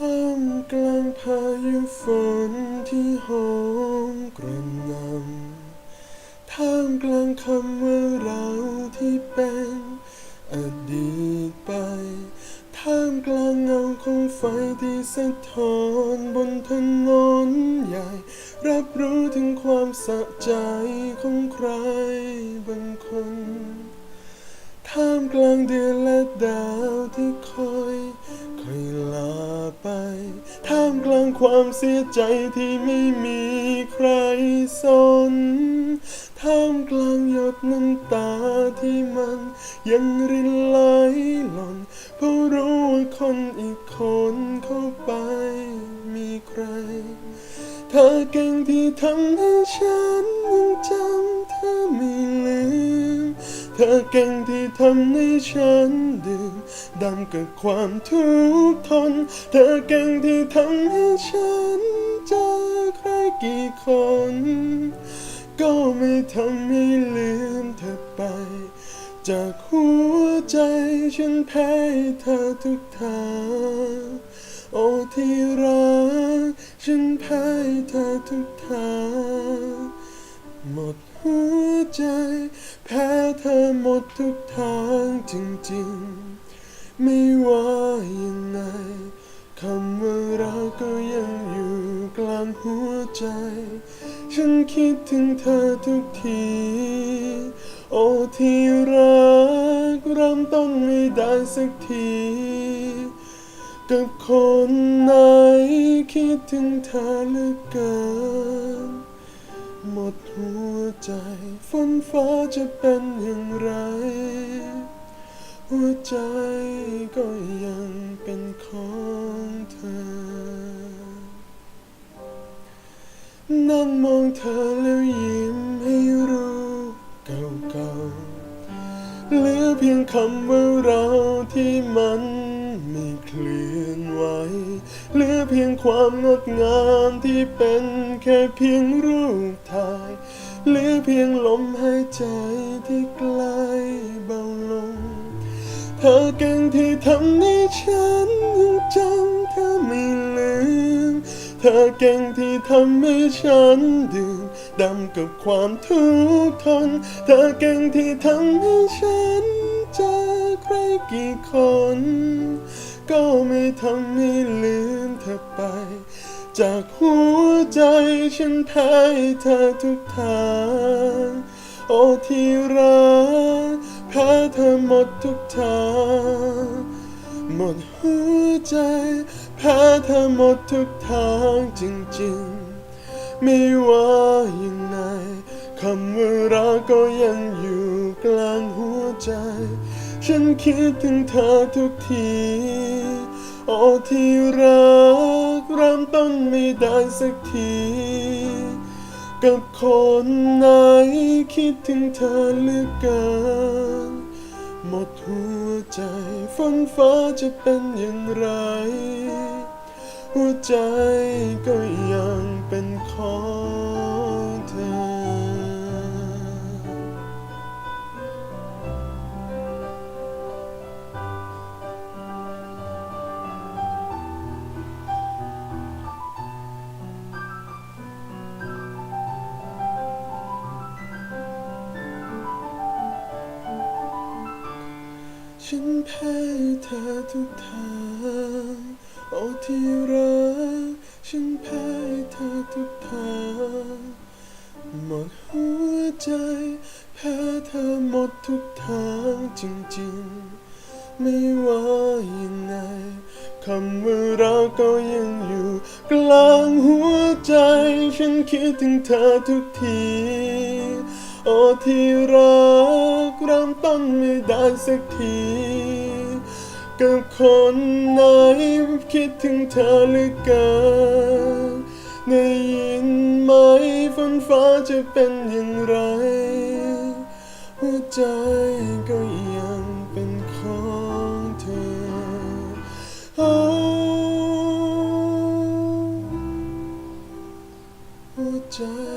ท่ามกลางพายุฝนที่โหมกระหน่ำท่ามกลางคำว่าเราที่เป็นอดีตไป ท่ามกลางเงาของไฟที่สะท้อนบนถนนใหญ่ รับรู้ถึงความสะใจของใครบางคน ท่ามกลางเดือนและดาวที่ค ความเสียใจที่ไม่มีใครสน ท่ามกลางหยดน้ำตาที่มันยังรินไหลหล่นเพราะรู้ว่าคนอีกคนเข้าไปมีใคร เธอเก่งที่ทำให้ฉัน ธอเก่งที่ทำให้ฉันดื่มดำกับความทุกข์ทน เธอเก่งที่ทำให้ฉันเจอใครกี่คน ก็ไม่ทำให้ลืมเธอไป จากหัวใจฉันแพ้เธอทุกทางโอ้ที่รักฉันแพ้เธอทุกทางหมดหัวใจ เธอหมดทุกทางจริงๆ ไม่ว่ายังไงคำว่าเราก็ยังอยู่กลางหัวใจ ฉันคิดถึงเธอทุกที โอ้ที่รักเริ่มต้นไม่ได้สักทีกับคนไหนคิดถึงเธอเหลือเกิน ดหัวใจฝนฟ้าจะเป็นอย่างไร หัวใจก็ยังเป็นของเธอ นั่งมองเธอแล้วยิ้มให้รู้เก่าๆเหลือเพียงคำว่าเราที่มันไม่เคลื่อนไหวเหลือเพียงความงดงามที่เป็นแค่เพียงรูป หลือเพียงลมหายใจที่ใกล้เบาลง เธอเก่งที่ทำให้ฉันยังจำเธอไม่ลืม เธอเก่งที่ทำให้ฉันดื่มดำกับความทุกข์ทน เธอเก่งที่ทำให้ฉันเจอใครกี่คน ก็ไม่ทำให้ลืม จากหัวใจฉันแพ้เธอทุกทาง โอ้ที่รักแพ้เธอหมดทุกทาง หมดหัวใจแพ้เธอหมดทุกทางจริงๆ ไม่ว่ายังไงคำว่ารักก็ยังอยู่กลางหัวใจ ฉันคิดถึงเธอทุกที โอ้ที่รัก เริ่มต้นไม่ได้สักที กับคนไหนคิดถึงเธอเหลือเกิน หมดหัวใจฝนฟ้าจะเป็นอย่างไร หัวใจก็ยังเป็นของ ฉันแพ้เธอทุกทาง โอ้ที่รัก ฉันแพ้เธอทุกทางหมดหัวใจ แพ้เธอหมดทุกทางจริงๆ ไม่ว่ายังไงคำว่าเราก็ยังอยู่ กลางหัวใจ ฉันคิดถึงเธอทุกที โอ้ที่รักเริ่มต้นไม่ได้สักทีกับคนไหนคิดถึงเธอเหลือเกินได้ยินไหมฝนฟ้าจะเป็นอย่างไร หัวใจก็ยังเป็นของเธอหัวใจ